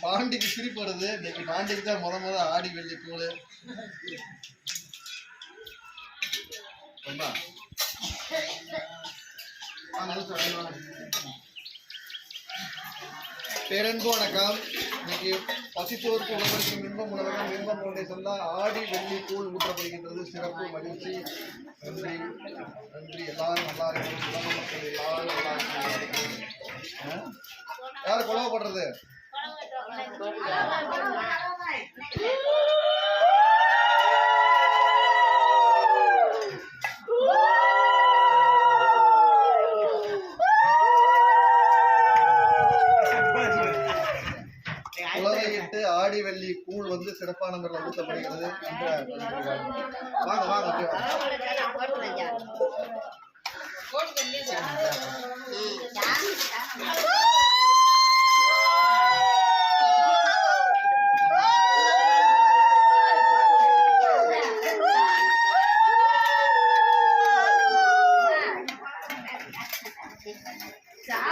பாண்டிக்கு சிரிப்படுது இன்னைக்கு பாண்டிக்கு தான் முத முத ஆடி வெள்ளி கூழ் பேரன்பு வணக்கம். இன்னைக்கு பசித்தோருக்கு உணவளிக்கும் இன்பம் உணவகம் இன்பம் ஃபவுண்டேஷன் ஆடி வெள்ளி கூழ் ஊற்றப்படுகின்றது. சிறப்பு மகிழ்ச்சி. நன்றி. நன்றி. எல்லாரும் நல்லா இருக்கணும். யார் கொலவப்படுறது உலகையிட்டு ஆடி வெள்ளி கூழ் வந்து சிறப்பான முறையில் ஊற்றப்படுகிறது என்று வாங்க வாங்க. 夹死我